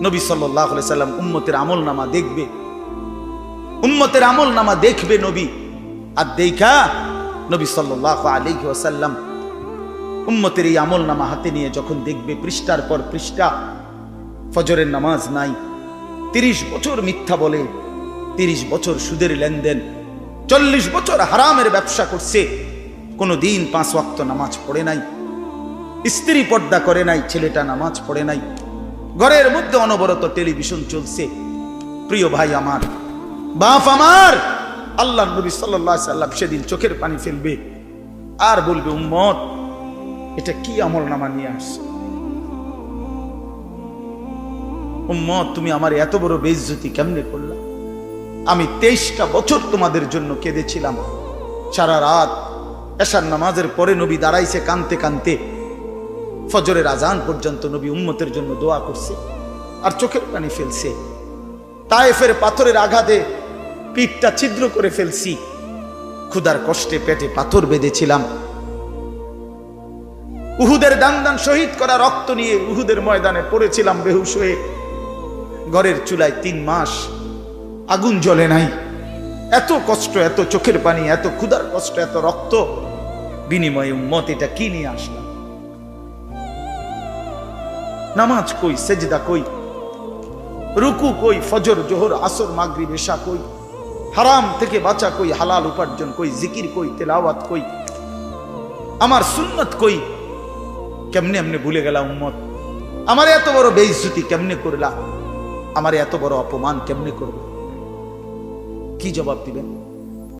নবী সাল্লাহ সাল্লাম উম্মতের আমল নামা দেখবে। উম্মতের আমল নামা দেখবে নবী। আর দেখা নবী সাল্লাহ আলাইহি ওয়াসাল্লাম উম্মতের এই আমল নামা হাতে নিয়ে যখন দেখবে, পৃষ্ঠার পর পৃষ্ঠা, ফজরের নামাজ নাই, তিরিশ বছর মিথ্যা বলে, তিরিশ বছর সুদের লেনদেন, চল্লিশ বছর হারামের ব্যবসা করছে কোনো দিন পাঁচ ওয়াক্ত নামাজ পড়ে নাই, স্ত্রী পর্দা করে নাই, ছেলেটা নামাজ পড়ে নাই ঘরের মধ্যে অনবরত টেলিভিশন চলছে। প্রিয় ভাই আমার, বাপ আমার আল্লাহ নবী সাল্লাম সেদিন চোখের পানি ফেলবে। আর বলবে, উম্মত, এটা কি আমল নামা নিয়ে আসছে? উম্মত, তুমি আমার এত বড় বেইজ্জতি কেমনে করলা? আমি তেইশটা বছর তোমাদের জন্য কেঁদেছিলাম। সারা রাত এশার নামাজের পরে নবী দাঁড়াইছে কানতে কানতে। ফজরের আজান পর্যন্ত নবী উম্মতের জন্য দোয়া করছে আর চোখের পানি ফেলছে। তায়েফের পাথরের আঘাতে পিঠটা ছিদ্র করে ফেলছি। ক্ষুদার কষ্টে পেটে পাথর বেঁধেছিলাম। উহুদের দান দান শহীদ করা রক্ত নিয়ে উহুদের ময়দানে পড়েছিলাম বেহুশ হয়ে। ঘরের চুলায় তিন মাস আগুন জ্বলে নাই। এত কষ্ট, এত চোখের পানি, এত ক্ষুধার কষ্ট, এত রক্ত। বিনিময়ে উম্মত এটা কি নিয়ে আসলাম? নামাজ কই, সেজদা কই, রুকু কই, ফজর, জোহর, আসর মাগরি বেশা কই, হারাম থেকে বাঁচা কই, হালাল উপার্জন কই, জিকির কই, তেলাওয়াত কই, আমার সুন্নত কই, কেমনে এমনি ভুলে গেলাম উম্মত? আমার এত বড় বেইজ্জতি কেমনে করলা? আমার এত বড় অপমান কেমনে করবে? কি জবাব দিবেন?